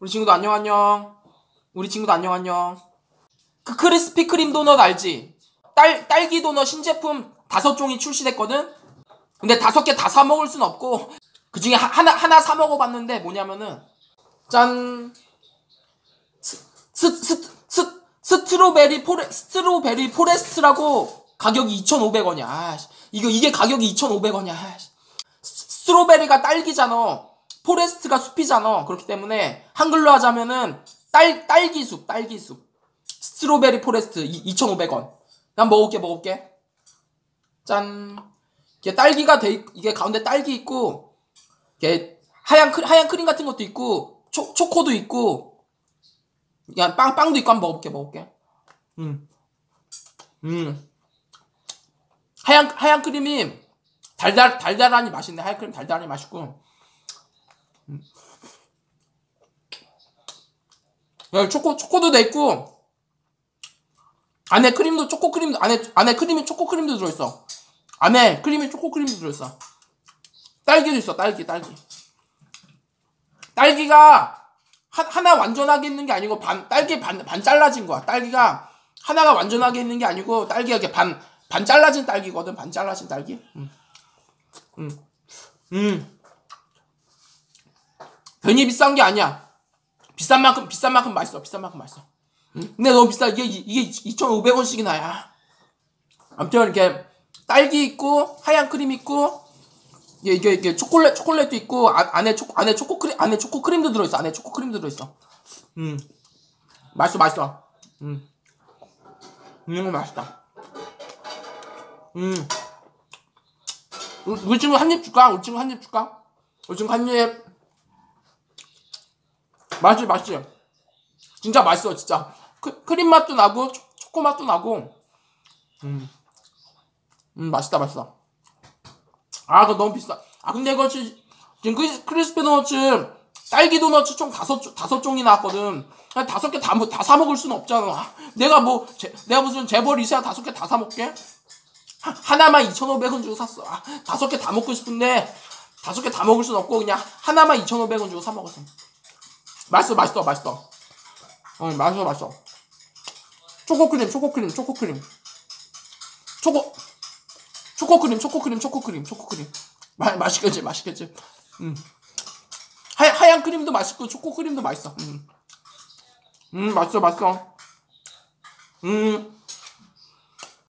우리 친구도 안녕 안녕. 우리 친구도 안녕 안녕. 그 크리스피 크림 도넛 알지? 딸 딸기 도넛 신제품 다섯 종이 출시됐거든. 근데 다섯 개 다 사 먹을 순 없고 그 중에 하나 하나 사 먹어봤는데 뭐냐면은 짠 스, 스, 스, 스, 스트로베리 포레 스트로베리 포레스트라고 가격이 2,500원이야. 아, 이거 이게 가격이 2,500원이야. 스트로베리가 딸기잖아. 포레스트가 숲이잖아. 그렇기 때문에 한글로 하자면은 딸 딸기숲, 딸기숲. 스트로베리 포레스트 2,500원. 난 먹을게, 먹을게. 짠. 이게 딸기가 돼 있, 이게 가운데 딸기 있고 이게 하얀 크, 하얀 크림 같은 것도 있고 초, 초코도 있고 그냥 빵 빵도 있고 한번 먹어볼게, 먹을게. 음. 음. 하얀 하얀 크림이 달달 달달하니 맛있네. 하얀 크림 달달하니 맛있고. 음. 야, 초코 초코도 돼 있고 안에 크림도 초코 크림도 안에 안에 크림이 초코 크림도 들어 있어. 안에 크림이 초코 크림도 들어 있어. 딸기도 있어. 딸기 딸기. 딸기가 하, 하나 완전하게 있는 게 아니고 반 딸기 반 반 잘라진 거야. 딸기가 하나가 완전하게 있는 게 아니고 딸기가 이렇게 반 반 잘라진 딸기거든. 반 잘라진 딸기. 음. 음. 음. 괜히 비싼 게 아니야. 비싼 만큼 비싼 만큼 맛있어. 비싼 만큼 맛있어. 음? 근데 너무 비싸. 이게 이게 2,500원씩이나 야. 아무튼 이렇게 딸기 있고 하얀 크림 있고 이게 이게, 초콜릿 초콜릿도 있고 아, 안에 초 안에 초코 크림 안에 초코 크림도 들어 있어. 안에 초코 크림도 들어 있어. 음. 맛있어 맛있어. 음. 음 맛있다. 음. 우리 친구 한 입 줄까? 우리 친구 한 입 줄까? 우리 친구 한 입. 맛있지, 맛있지? 진짜 맛있어, 진짜. 크, 크림 맛도 나고, 초, 초코 맛도 나고. 음. 음, 맛있다, 맛있다. 아, 그거 너무 비싸. 아, 근데 이거 지, 지금 크리, 크리스피 도너츠, 딸기 도너츠 총 다섯, 다섯 종이 나왔거든. 한 다섯 개 다, 다 사 먹을 수는 없잖아. 내가 뭐, 제, 내가 무슨 재벌 이세야 다섯 개 다 사 먹게? 하나만 2,500원 주고 샀어. 아, 다섯 개 다 먹고 싶은데 다섯 개 다 먹을 순 없고 그냥 하나만 2,500원 주고 사 먹었어. 맛있어, 맛있어, 맛있어. 어, 맛있어, 맛있어. 초코크림, 초코크림, 초코크림. 초코, 초코크림, 초코크림, 초코크림, 초코크림. 마, 맛있겠지, 맛있겠지. 음. 하, 하얀 크림도 맛있고 초코크림도 맛있어. 음, 음 맛있어, 맛있어. 음.